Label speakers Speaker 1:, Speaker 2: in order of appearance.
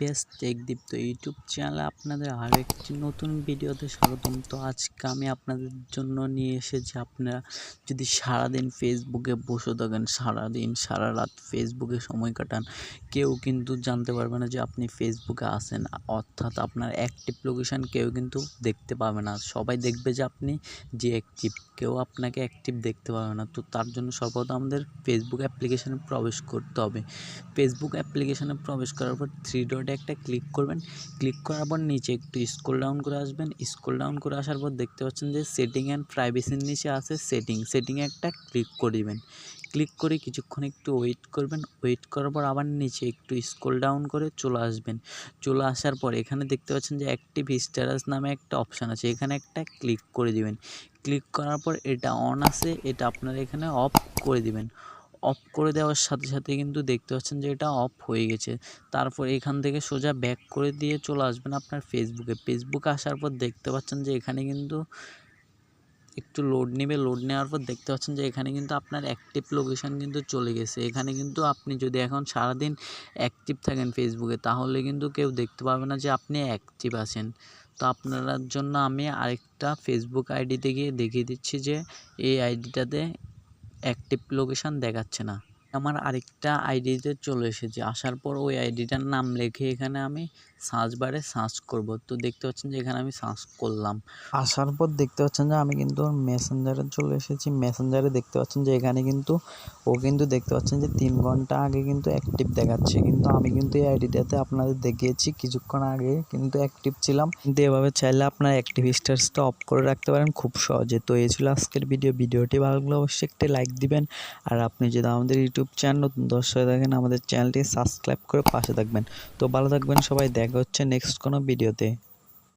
Speaker 1: Best টেকদীপ্ত YouTube চ্যানেলে আপনাদের আরও একটি নতুন ভিডিওতে স্বাগতম। তো আজকে আমি আপনাদের জন্য নিয়ে এসেছি আপনারা যদি সারাদিন ফেসবুকে বসে থাকেন, সারাদিন, সারা রাত ফেসবুকে সময় কাটান, কেউ কিন্তু জানতে পারবে না যে আপনি ফেসবুকে আসেন অর্থাৎ আপনার অ্যাক্টিভ লোকেশান কেউ কিন্তু দেখতে পাবে না। সবাই দেখবে যে আপনি যে অ্যাক্টিভ কেউ আপনাকে অ্যাক্টিভ দেখতে পাবে না। তো তার জন্য সর্বপ্রথম আমাদের ফেসবুক অ্যাপ্লিকেশানে প্রবেশ করতে হবে। ফেসবুক অ্যাপ্লিকেশানে প্রবেশ করার পর থ্রি ডটে একটা ক্লিক করবেন। ক্লিক করার পর নিচে একটু স্ক্রল ডাউন করে আসবেন। স্ক্রল ডাউন করে আসার পর দেখতে পাচ্ছেন যে সেটিং অ্যান্ড প্রাইভেসির নিচে আছে সেটিং। সেটিংয়ে একটা ক্লিক করে দিবেন। ক্লিক করে কিছুক্ষণ একটু ওয়েট করবেন। ওয়েট করার পর আবার নিচে একটু স্ক্রল ডাউন করে চলে আসবেন। চলে আসার পর এখানে দেখতে পাচ্ছেন যে অ্যাক্টিভ স্ট্যাটাস নামে একটা অপশান আছে। এখানে একটা ক্লিক করে দিবেন। ক্লিক করার পর এটা অন আছে। এটা আপনারা এখানে অফ করে দিবেন। অফ করে দেওয়ার সাথে সাথে কিন্তু দেখতে পাচ্ছেন যে এটা অফ হয়ে গেছে। তারপর এখান থেকে সোজা ব্যাক করে দিয়ে চলে আসবেন আপনার ফেসবুকে ফেসবুকে আসার পর দেখতে পাচ্ছেন যে এখানে কিন্তু একটু লোড নেবে। লোড নেওয়ার পর দেখতে পাচ্ছেন যে এখানে কিন্তু আপনার অ্যাক্টিভ লোকেশান কিন্তু চলে গেছে। এখানে কিন্তু আপনি যদি এখন সারাদিন অ্যাক্টিভ থাকেন ফেসবুকে তাহলে কিন্তু কেউ দেখতে পাবে না যে আপনি অ্যাক্টিভ আছেন। তো আপনার জন্য আমি আরেকটা ফেসবুক আইডিতে গিয়ে দেখিয়ে দিচ্ছি যে এই আইডিটাতে অ্যাক্টিভ লোকেশান দেখাচ্ছে না। আমার আরেকটা আইডিতে চলে এসেছে। আসার পর ওই আইডিটার নাম লিখে এখানে আমি সার্চ বারে সার্চ করব। তো দেখতে পাচ্ছেন যে এখানে আমি সার্চ করলাম। আসার পর দেখতে পাচ্ছেন যে আমি কিন্তু মেসেঞ্জারে চলে এসেছি। মেসেঞ্জারে দেখতে পাচ্ছেন যে এখানে কিন্তু ও কিন্তু দেখতে পাচ্ছেন যে তিন ঘণ্টা আগে কিন্তু অ্যাক্টিভ দেখাচ্ছে। কিন্তু আমি কিন্তু এই আইডিটাতে আপনাদের দেখিয়েছি, কিছুক্ষণ আগে কিন্তু অ্যাক্টিভ ছিলাম। কিন্তু এভাবে চাইলে আপনার অ্যাক্টিভ স্ট্যাটাসটা অফ করে রাখতে পারেন খুব সহজে। তো এই ছিল আজকের ভিডিও ভিডিওটি ভালো লাগলে অবশ্যই একটি লাইক দিবেন। আর আপনি যদি আমাদের ইউটিউব চ্যানেল, নতুন দর্শক দেখেন, আমাদের চ্যানেলটি সাবস্ক্রাইব করে পাশে থাকবেন। তো ভালো থাকবেন সবাই, দেখা হচ্ছে নেক্সট কোনো ভিডিওতে।